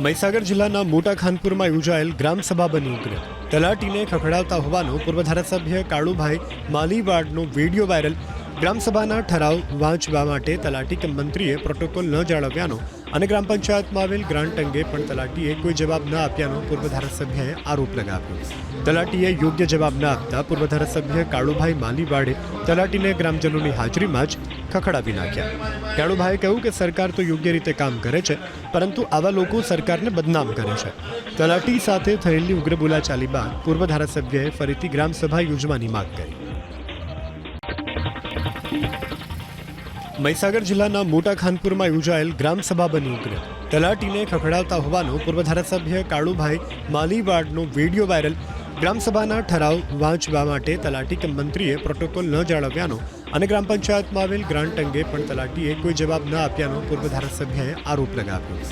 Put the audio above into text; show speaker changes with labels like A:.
A: મહીસાગર જિલ્લાના મોટા ખાનપુરમાં યોજાયેલ ગ્રામસભા બની ઉગ્ર તલાટીને ખખડાવતા હોવાનો પૂર્વ ધારાસભ્ય કાળુભાઈ માલીવાડનો વીડિયો વાયરલ ગ્રામસભાના ઠરાવ વાંચવા માટે તલાટી કે મંત્રીએ પ્રોટોકોલ ન જાળવ્યાનો અને ગ્રામ પંચાયતમાં આવેલ ગ્રાન્ટ અંગે પણ તલાટીએ કોઈ જવાબ ન આપ્યાનો પૂર્વ ધારાસભ્યએ આરોપ લગાવ્યો. તલાટીએ યોગ્ય જવાબ ન આપતા પૂર્વ ધારાસભ્ય કાળુભાઈ માલીવાડે તલાટીને ગ્રામજનોની હાજરીમાં જ ખખડાવી નાખ્યા. કાળુભાઈએ કહ્યું કે સરકાર તો યોગ્ય રીતે કામ કરે છે, પરંતુ આવા લોકો સરકારને બદનામ કરે છે. તલાટી સાથે થયેલી ઉગ્ર બોલાચાલી બાદ પૂર્વ ધારાસભ્યએ ફરીથી ગ્રામસભા યોજવાની માંગ કરી. મહીસાગર જિલ્લાના મોટા ખાનપુરમાં યોજાયેલ ગ્રામસભા બની ઉગ્ર તલાટીને ખખડાવતા હોવાનો પૂર્વ ધારાસભ્ય કાળુભાઈ માલીવાડનો વીડિયો વાયરલ. ગ્રામસભાના ઠરાવ વાંચવા માટે તલાટી કે મંત્રીએ પ્રોટોકોલ ન જાળવ્યાનો અને ગ્રામ પંચાયતમાં આવેલ ગ્રાન્ટ અંગે પણ તલાટીએ કોઈ જવાબ ન આપ્યાનો પૂર્વ ધારાસભ્યએ આરોપ લગાવ્યો.